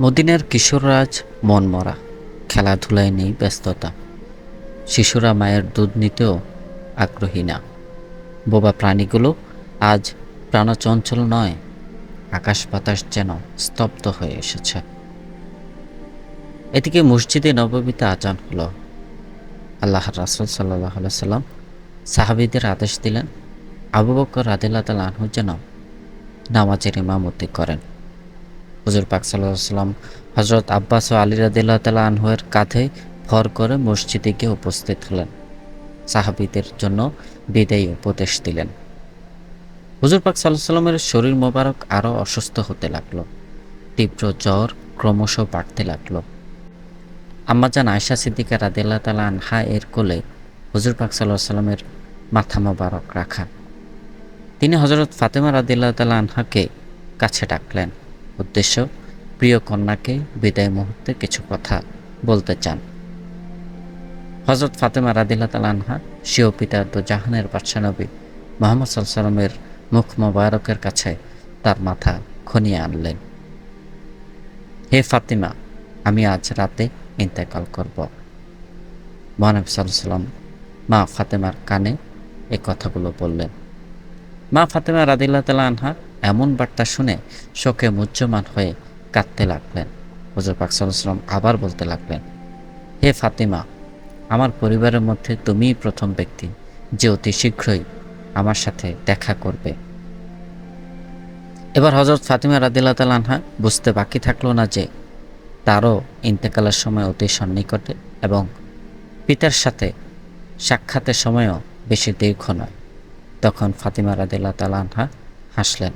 মদিনার কিশোররাজ মনমরা খেলাধুলায় নেই ব্যস্ততা। শিশুরা মায়ের দুধ নিতেও আগ্রহী না। বোবা প্রাণীগুলো আজ প্রাণচঞ্চল নয়, আকাশ বাতাস যেন স্তব্ধ হয়ে এসেছে। এদিকে মসজিদে নবমীতে আজান হলো। আল্লাহ রাসুল সাল্লাহ সাল্লাম সাহাবিদের আদেশ দিলেন, আবু বকর আদিল্লা তাল আনহু যেন নামাজের ইমামতি করেন। হুজুর পাক সাল্লাম হজরত আব্বাস ও আলী রাদিল্লাহ তালা আনহুয়ের কাঁধে ভর করে মসজিদে গিয়ে উপস্থিত হলেন। সাহাবিদের জন্য বিদায়ী উপদেশ দিলেন। হুজুর পাক সাল্লাহ সাল্লামের শরীর মোবারক আরও অসুস্থ হতে লাগল। তীব্র জ্বর ক্রমশ বাড়তে লাগল। আম্মাজান আয়সা সিদ্দিকা রাদিল্লাহ তালা আনহা এর কোলে হুজুর পাক সাল্লাহ সাল্লামের মাথা মোবারক রাখা। তিনি হজরত ফাতেমা রাদিল্লাহ তালা আনহাকে কাছে ডাকলেন উদ্দেশ্য, প্রিয় কন্যাকে বিদায় মুহূর্তে কিছু কথা বলতে চান। হজরত ফাতেমা রাদিল্লা তালা আনহা শিও পিতা তো জাহানের বাদশা নবী মোহাম্মদ সাল্লামের মুখ মোবারকের কাছে তার মাথা খনিয়ে আনলেন। হে ফাতিমা, আমি আজ রাতে ইন্তেকাল করব। মহানবী সাল্লাম মা ফাতেমার কানে এ কথাগুলো বললেন। মা ফাতেমা রাদিল্লা তালা আনহা এমন বার্তা শুনে শোকে মুহ্যমান হয়ে কাঁদতে লাগলেন। হজর পাক সাল্লাম আবার বলতে লাগলেন, হে ফাতিমা, আমার পরিবারের মধ্যে তুমিই প্রথম ব্যক্তি যে অতি শীঘ্রই আমার সাথে দেখা করবে। এবার হজরত ফাতিমা রাদিল্লা তালা আনহা বুঝতে বাকি থাকল না যে তারও ইন্তেকালের সময় অতি সন্নিকটে এবং পিতার সাথে সাক্ষাতের সময়ও বেশি দীর্ঘ নয়। তখন ফাতিমা রাদিল্লা তালা আনহা হাসলেন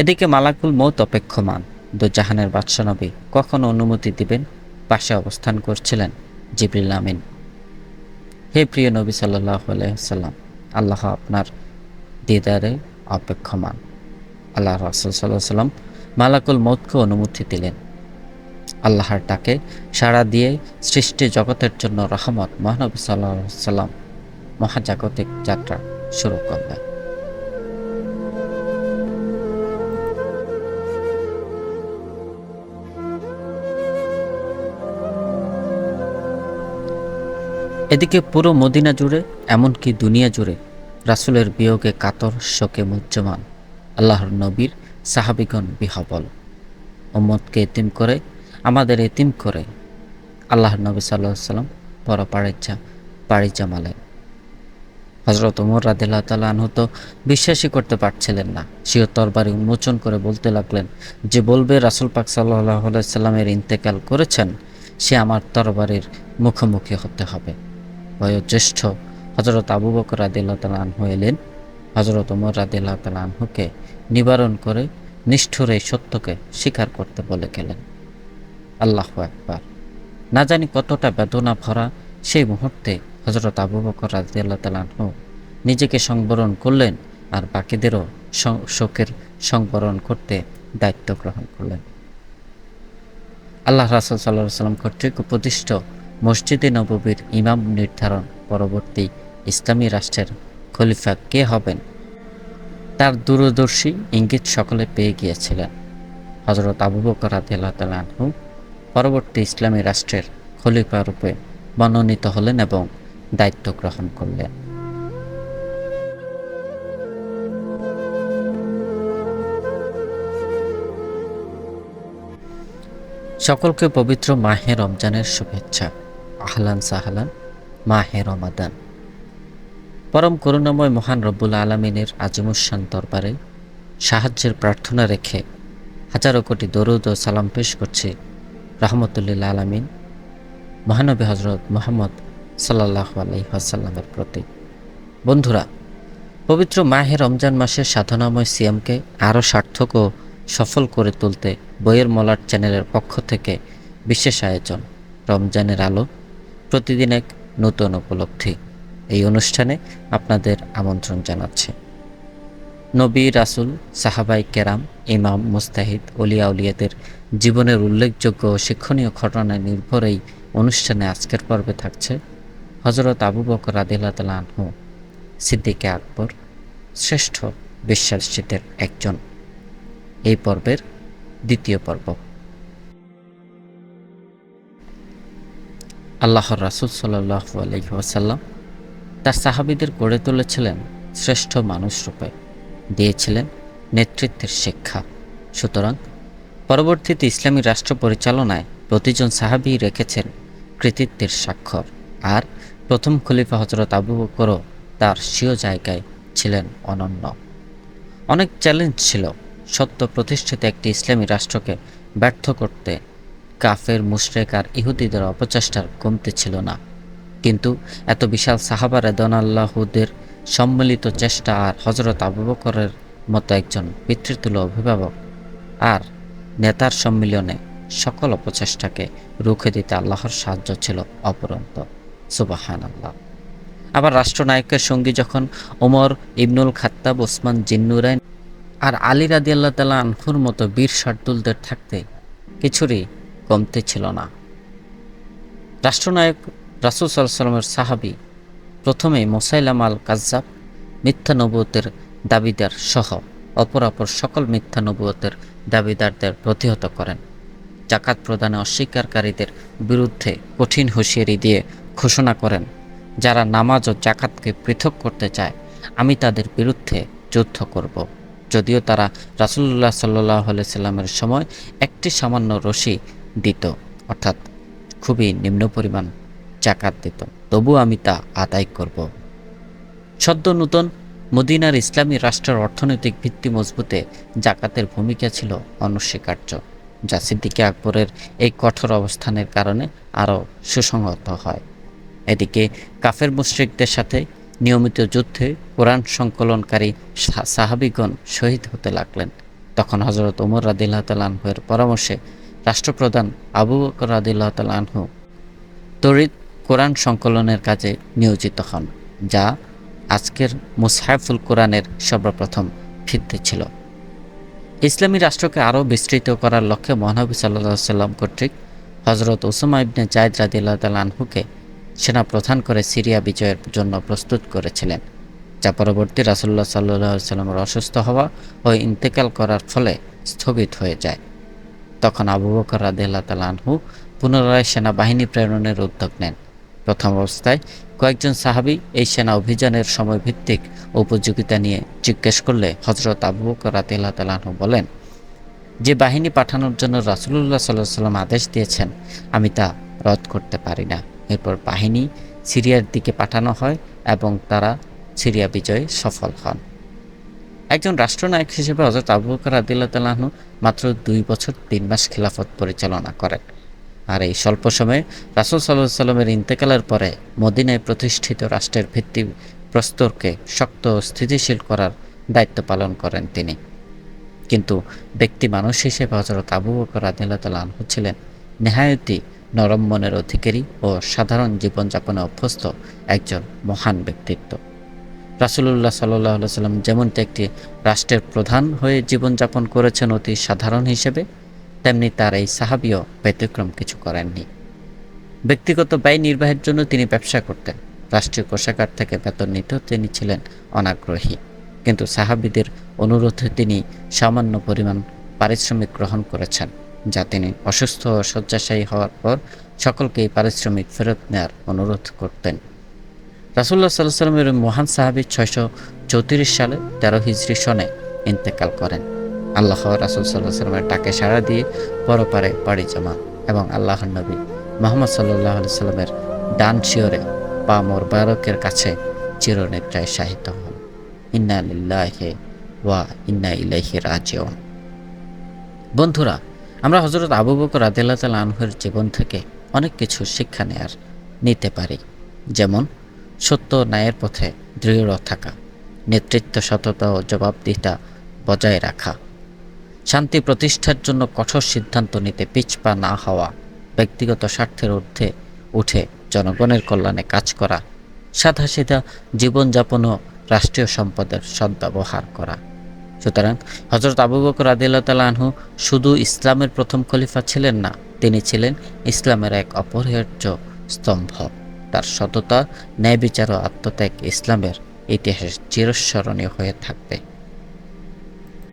এদিকে মালাকুল মৌত অপেক্ষমান। দু জাহানের বাদশা নবী কখন অনুমতি দিবেন, পাশে অবস্থান করছিলেন জিবরিল আমিন। হে প্রিয় নবী সাল্লাহ সাল্লাম আল্লাহ আপনার দিদারে অপেক্ষমান। আল্লাহ রসুল সাল্লাহ সাল্লাম মালাকুল মৌতকে অনুমতি দিলেন। আল্লাহর ডাকে সাড়া দিয়ে সৃষ্টি জগতের জন্য রহমত মহানবী সাল্লাহ সাল্লাম মহাজাগতিক যাত্রা শুরু করলেন। এদিকে পুরো মদিনা জুড়ে, এমনকি দুনিয়া জুড়ে রাসুলের বিয়োগে কাতর, শোকে মুজ্জমান, আল্লাহর নবীর সাহাবিগণ বিহবল। ওম্মদকে এতিম করে, আমাদের এতিম করে আল্লাহর নবী সাল্লাহ সাল্লাম বড় পাড়িজা পাড়ি জামালেন হজরত উমর রাদিল্লাহ তালা আনহু তো বিশ্বাসই করতে পারছিলেন না। সিও তরবারি উন্মোচন করে বলতে লাগলেন, যে বলবে রাসুল পাক সাল্লাহ সাল্লামের ইন্তেকাল করেছেন, সে আমার তরবারির মুখোমুখি হতে হবে। বয়োজ্যেষ্ঠ হজরত আবু বকর রাদিল্লাহ তালা আনহু এলেন। হজরত উমর রাদিল্লাহ তালা আনহুকে নিবারণ করে নিষ্ঠুর এই সত্যকে স্বীকার করতে বলে গেলেন। আল্লাহ একবার না জানি কতটা বেদনা ভরা সেই মুহূর্তে হজরত আবু বকর রাদিয়াল্লাহ তালাহু নিজেকে সংবরণ করলেন আর বাকিদেরও শোকের সংবরণ করতে দায়িত্ব গ্রহণ করলেন। আল্লাহ রাসুল সাল্লাহ সাল্লাম কর্তৃক উপদিষ্ট মসজিদে নববীর ইমাম নির্ধারণ পরবর্তী ইসলামী রাষ্ট্রের খলিফা কে হবেন? তার দূরদর্শী ইঙ্গিত সকলে পেয়ে গিয়েছিলেন। হজরত আবু বকর তালাহু পরবর্তী ইসলামী রাষ্ট্রের খলিফা রূপে মনোনীত হলেন এবং দায়িত্ব গ্রহণ করলেন। সকলকে পবিত্র মাহে রমজানের শুভেচ্ছা। আহলান সাহালান, মাহে রমাদান। পরম করুণাময় মহান রব্বুল আলমিনের আজিমুসান দরবারে সাহায্যের প্রার্থনা রেখে হাজারো কোটি দরুদ ও সালাম পেশ করছে রহমতুল্লিল আলমিন, মহানবী হজরত মোহাম্মদ সাল্লাহ আলাইসাল্লামের প্রতি। বন্ধুরা, পবিত্র মাহে রমজান মাসের সাধনাময় সিএমকে আরও সার্থক ও সফল করে তুলতে বইয়ের মলার চ্যানেলের পক্ষ থেকে বিশেষ আয়োজন রমজানের আলো প্রতিদিন এক নতুন উপলব্ধি। এই অনুষ্ঠানে আপনাদের আমন্ত্রণ জানাচ্ছে। নবী রাসুল সাহাবাই কেরাম, ইমাম মুস্তাহিদ অলিয়া উলিয়াদের জীবনের উল্লেখযোগ্য ও শিক্ষণীয় ঘটনা নির্ভরেই অনুষ্ঠানে আজকের পর্বে থাকছে হজরত আবু বকর আদিল্লা আনহু, সিদ্দিকে আকবর, শ্রেষ্ঠ বিশ্বাসীদের একজন। এই পর্বের দ্বিতীয় পর্ব। আল্লাহর রাসুল সাল্লাহ আলহিহাসাল্লাম তার সাহাবিদের গড়ে তুলেছিলেন শ্রেষ্ঠ মানুষ রূপে। দিয়েছিলেন নেতৃত্বের শিক্ষা। সুতরাং পরবর্তীতে ইসলামী রাষ্ট্র পরিচালনায় প্রতিজন সাহাবি রেখেছেন কৃতিত্বের স্বাক্ষর। আর প্রথম খলিফা হজরত আবু বকরও তার স্বীয় জায়গায় ছিলেন অনন্য। অনেক চ্যালেঞ্জ ছিল সত্য প্রতিষ্ঠিত একটি ইসলামী রাষ্ট্রকে ব্যর্থ করতে কাফের, মুশরেক আর ইহুদিদের অপচেষ্টার কমতে ছিল না। কিন্তু এত বিশাল সাহাবা রেদন আল্লাহুদের সম্মিলিত চেষ্টা আর হজরত আবু বকরের মতো একজন পিতৃতুল অভিভাবক আর নেতার সম্মিলনে সকল অপচেষ্টাকে রুখে দিতে আল্লাহর সাহায্য ছিল অপরন্ত। সুবাহান আল্লাহ আবার রাষ্ট্রনায়কের সঙ্গী যখন ওমর ইবনুল খাত্তাব, ওসমান জিন্নুরাইন আর আলী রাদি আল্লাহ তালা আনহুর মতো বীর শার্দুলদের থাকতে কিছুরই কমতে ছিল না। রাষ্ট্রনায়ক রাসুল সাল্লামের সাহাবি প্রথমে মোসাইলাম আল কাজ্জাব মিথ্যা নবুয়তের দাবিদার সহ অপরাপর সকল মিথ্যা নবুয়তের দাবিদারদের প্রতিহত করেন। জাকাত প্রদানে অস্বীকারীদের বিরুদ্ধে কঠিন হুঁশিয়ারি দিয়ে ঘোষণা করেন, যারা নামাজ ও জাকাতকে পৃথক করতে চায়, আমি তাদের বিরুদ্ধে যুদ্ধ করব। যদিও তারা রাসুল্লাহ সাল্লাহ সাল্লামের সময় একটি সামান্য রশি দিত, অর্থাৎ খুবই নিম্ন পরিমাণ জাকাত দিত। তবু আমি তা আদায় করব। সদ্য নূতন মদিনার ইসলামী রাষ্ট্রের অর্থনৈতিক ভিত্তি মজবুতে জাকাতের ভূমিকা ছিল অনস্বীকার্য, যা সিদ্দিকে আকবরের এই কঠোর অবস্থানের কারণে আরও সুসংহত হয়। এদিকে কাফের মুশ্রিকদের সাথে নিয়মিত যুদ্ধে কোরআন সংকলনকারী সাহাবিগণ শহীদ হতে লাগলেন। তখন হজরত উমর রাদিল্লাহ তালাহের পরামর্শে রাষ্ট্রপ্রধান আবু বকর রাদিল্লাহ তালাহু তরিত কোরআন সংকলনের কাজে নিয়োজিত হন, যা আজকের মুসাইফুল কোরআনের সর্বপ্রথম ভিত্তি ছিল। ইসলামী রাষ্ট্রকে আরও বিস্তৃত করার লক্ষ্যে মহানবী সাল্লাহ সাল্লাম কর্তৃক হজরত ওসমা ইবনে জায়দ রাদিল্লাহ তালাহুকে সেনা প্রধান করে সিরিয়া বিজয়ের জন্য প্রস্তুত করেছিলেন, যা পরবর্তী রাসুল্লাহ সাল্লাহ সাল্লামের অসুস্থ হওয়া ও ইন্তেকাল করার ফলে স্থগিত হয়ে যায়। তখন আবু বকর রাদিল্লাহ তালাহু পুনরায় সেনাবাহিনী প্রেরণের উদ্যোগ নেন। প্রথম অবস্থায় কয়েকজন সাহাবি এই সেনা অভিযানের সময় ভিত্তিক উপযোগিতা নিয়ে জিজ্ঞেস করলে হজরত আবু বকর রাদিল্লাহ তালাহু বলেন, যে বাহিনী পাঠানোর জন্য রাসুলুল্লাহ সাল্লাহ সাল্লাম আদেশ দিয়েছেন, আমি তা রদ করতে পারি না। এরপর বাহিনী সিরিয়ার দিকে পাঠানো হয় এবং তারা সিরিয়া বিজয়ে সফল হন। একজন রাষ্ট্রনায়ক হিসেবে হজরত আবু বকর আদিল্লাহ মাত্র দুই বছর তিন মাস খিলাফত পরিচালনা করেন। আর এই স্বল্প সময়ে রাসুল সাল্লাহ সাল্লামের ইন্তেকালের পরে মদিনায় প্রতিষ্ঠিত রাষ্ট্রের ভিত্তি প্রস্তরকে শক্ত স্থিতিশীল করার দায়িত্ব পালন করেন তিনি। কিন্তু ব্যক্তি মানুষ হিসেবে হজরত আবু বকর আদিল্লাহ ছিলেন নেহায়তি নরম মনের অধিকারী ও সাধারণ জীবনযাপনে অভ্যস্ত একজন মহান ব্যক্তিত্ব। রাসুলুল্লাহ সাল্লাহ সাল্লাম যেমনটি একটি রাষ্ট্রের প্রধান হয়ে জীবনযাপন করেছেন অতি সাধারণ হিসেবে, তেমনি তার এই সাহাবিও ব্যতিক্রম কিছু করেননি। ব্যক্তিগত ব্যয় নির্বাহের জন্য তিনি ব্যবসা করতেন। রাষ্ট্রীয় কোষাগার থেকে বেতন নিতেও তিনি ছিলেন অনাগ্রহী। কিন্তু সাহাবিদের অনুরোধে তিনি সামান্য পরিমাণ পারিশ্রমিক গ্রহণ করেছেন, যা তিনি অসুস্থ ও শয্যাশায়ী হওয়ার পর সকলকেই পারিশ্রমিক ফেরত নেওয়ার অনুরোধ করতেন। রাসুল্লাহ সাল্লাহ সাল্লামের মহান সাহাবি ছয়শো চৌত্রিশ সালে তেরো হিজড়ি সনে ইন্তেকাল করেন। আল্লাহ রাসুল সাল্লাহ সাল্লামের ডাকে সাড়া দিয়ে পরপারে পাড়ি জমা এবং আল্লাহ নবী মোহাম্মদ সাল্লাহ সাল্লামের ডান শিওরে পা মোরবারকের কাছে চিরনিদ্রায় শাহিত হন। ইন্না লিল্লাহে ওয়া ইন্না ইলাইহি রাজিউন। বন্ধুরা, আমরা হজরত আবু বকর আদিল্লাহ তাল জীবন থেকে অনেক কিছু শিক্ষা নেয়ার নিতে পারি। যেমন সত্য ন্যায়ের পথে দৃঢ় থাকা, নেতৃত্ব, সততা ও জবাবদিহিতা বজায় রাখা। শান্তি প্রতিষ্ঠার জন্য কঠোর সিদ্ধান্ত নিতে পিছপা না হওয়া, ব্যক্তিগত স্বার্থের ঊর্ধ্বে উঠে জনগণের কল্যাণে কাজ করা সাধাসিধা জীবনযাপন ও রাষ্ট্রীয় সম্পদের সদ্ব্যবহার করা। সুতরাং হজরত আবু বকর আদিল্লাহ আনহু শুধু ইসলামের প্রথম খলিফা ছিলেন না, তিনি ছিলেন ইসলামের এক অপরিহার্য স্তম্ভ। তার সততা ন্যায় বিচার ও আত্মত্যাগ ইসলামের ইতিহাসে চিরস্মরণীয় হয়ে থাকবে।